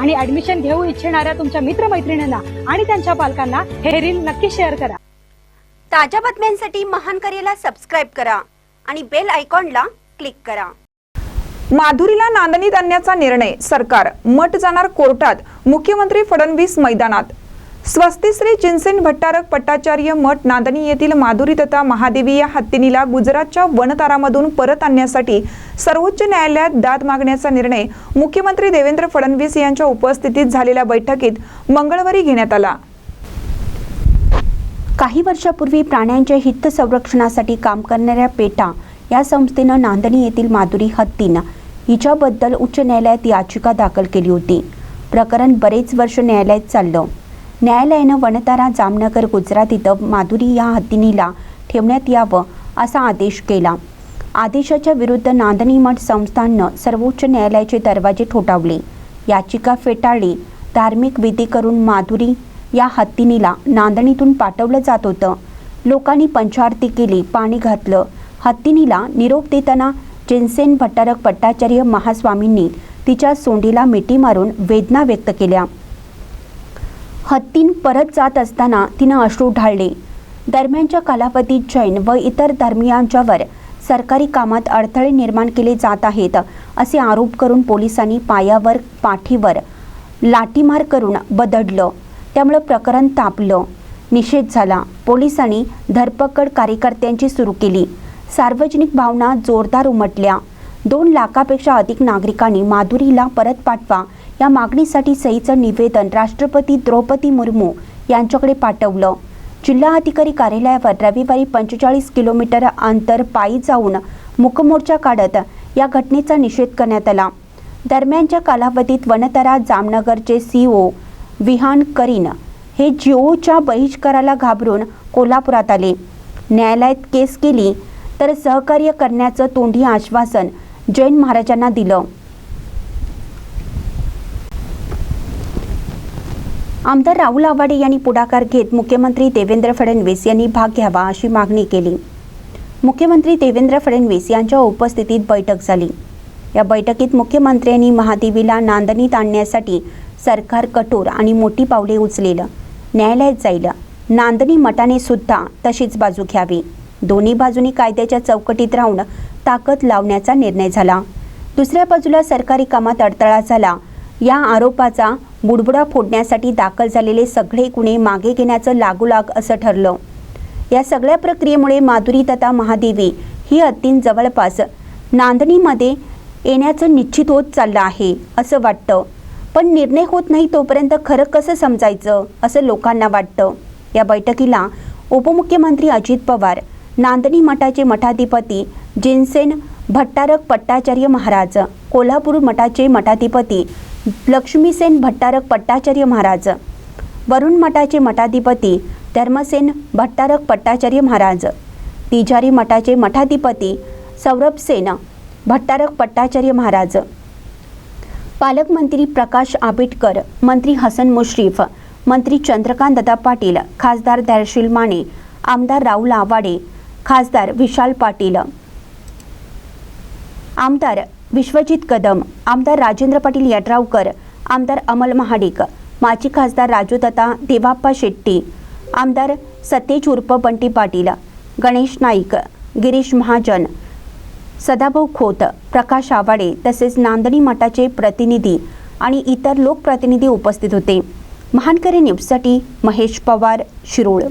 आणि ऍडमिशन घेऊ इच्छिणाऱ्या तुमच्या मित्रमैत्रिणींना आणि त्यांच्या पालकांना हे रील नक्की शेअर करा. ताज्या बातम्यांसाठी महान करेला सबस्क्राईब करा आणि बेल आयकॉनला क्लिक करा. माधुरीला नांदणीत आणण्याचा निर्णय सरकार. मठ जाणार कोर्टात. मुख्यमंत्री फडणवीस मैदानात. स्वस्तिश्री चिंसेन भट्टारक पट्टाचार्य मठ नांदणी येथील माधुरी तथा महादेवी या हत्तीनीला गुजरातच्या वनतारामधून परत आणण्यासाठी सर्वोच्च न्यायालयात दाद मागण्याचा निर्णय मुख्यमंत्री देवेंद्र फडणवीस यांच्या उपस्थितीत झालेल्या बैठकीत मंगळवारी घेण्यात आला. काही वर्षापूर्वी प्राण्यांच्या हित संरक्षणासाठी काम करणाऱ्या पेटा या संस्थेनं नांदणी येथील माधुरी हत्तीनं हिच्याबद्दल उच्च न्यायालयात याचिका दाखल केली होती. प्रकरण बरेच वर्ष न्यायालयात चाललं. न्यायालयानं वनतारा जामनगर गुजरात इथं माधुरी या हत्तीनीला ठेवण्यात यावं असा आदेश केला. आदेशाच्या विरुद्ध नांदणी मठ संस्थाननं सर्वोच्च न्यायालयाचे दरवाजे ठोठावले. याचिका फेटाळली. धार्मिक विधी करून माधुरी या हत्तीनीला नांदणीतून पाठवलं जात होतं. लोकांनी पंचारती केली पाणी घातलं. हत्तीनीला निरोप देताना जिनसेन भट्टारक भट्टाचार्य महास्वामींनी तिच्या सोंडीला मिठी मारून वेदना व्यक्त केल्या. हत्तीन परत जात असताना तिनं अश्रू ढाळले. दरम्यानच्या कालावधीत जैन व इतर धर्मियांच्यावर सरकारी कामात अडथळे निर्माण केले जात आहेत असे आरोप करून पोलिसांनी पायावर पाठीवर लाठीमार करून बदडलं. त्यामुळं प्रकरण तापलं. निषेध झाला. पोलिसांनी धरपकड कार्यकर्त्यांची सुरू केली. सार्वजनिक भावना जोरदार उमटल्या. दोन लाखापेक्षा अधिक नागरिकांनी माधुरीला परत पाठवा या मागणीसाठी सहीचं निवेदन राष्ट्रपती द्रौपदी मुर्मू यांच्याकडे पाठवलं. जिल्हा अधिकारी कार्यालयावर रविवारी पंचेचाळीस किलोमीटर अंतर पायी जाऊन मुकमोर्चा काढत या घटनेचा निषेध करण्यात आला. दरम्यानच्या कालावधीत वनतरा जामनगरचे सीओ विहान करीन हे जिओच्या बहिष्काराला घाबरून कोल्हापुरात आले. न्यायालयात केस केली तर सहकार्य करण्याचं तोंडी आश्वासन जैन महाराजांना दिलं. आमदार राहुल आवाडे यांनी पुढाकार घेत मुख्यमंत्री देवेंद्र फडणवीस यांनी भाग घ्यावा अशी मागणी केली. मुख्यमंत्री देवेंद्र फडणवीस यांच्या उपस्थितीत बैठक झाली. या बैठकीत मुख्यमंत्र्यांनी महादेवीला नांदणीत आणण्यासाठी सरकार कठोर आणि मोठी पावले उचलेलं न्यायालयात जाईल नांदणी मठाने सुद्धा तशीच बाजू घ्यावी. दोन्ही बाजूनी कायद्याच्या चौकटीत राहून ताकद लावण्याचा निर्णय झाला. दुसऱ्या बाजूला सरकारी कामात अडथळा झाला या आरोपाचा बुडबुडा फोडण्यासाठी दाखल झालेले सगळे गुन्हे मागे घेण्याचं लागोलाग असं ठरलं. या सगळ्या प्रक्रियेमुळे माधुरी तथा महादेवी ही हत्तीं जवळपास नांदणीमध्ये येण्याचं निश्चित होत चाललं आहे असं वाटतं. पण निर्णय होत नाही तोपर्यंत खरं कसं समजायचं असं लोकांना वाटतं. या बैठकीला उपमुख्यमंत्री अजित पवार नांदणी मठाचे मठाधिपती जिनसेन भट्टारक पट्टाचार्य महाराज कोल्हापूर मठाचे मठाधिपती लक्ष्मीसेन भट्टारक पट्टाचार्य महाराज. वरुण मठाचे मठाधिपती धर्मसेन भट्टारक पट्टाचार्य महाराज. तिजारी मठाचे मठाधिपती सौरभसेन भट्टारक पट्टाचार्य महाराज. पालकमंत्री प्रकाश आंबेडकर मंत्री हसन मुश्रीफ मंत्री चंद्रकांत दादा पाटील खासदार दर्शील माने आमदार राहुल आवाडे खासदार विशाल पाटील. आमदार विश्वजित कदम आमदार राजेंद्र पाटील यड्रावकर आमदार अमल महाडिक माजी खासदार राजू दत्ता देवाप्पा शेट्टी आमदार सतेज उर्फ बंटी पाटील गणेश नाईक गिरीश महाजन सदाभाऊ खोत प्रकाश आवाडे तसेच नांदणी मठाचे प्रतिनिधी आणि इतर लोकप्रतिनिधी उपस्थित होते. महानकरी न्यूजसाठी महेश पवार शिरोळ.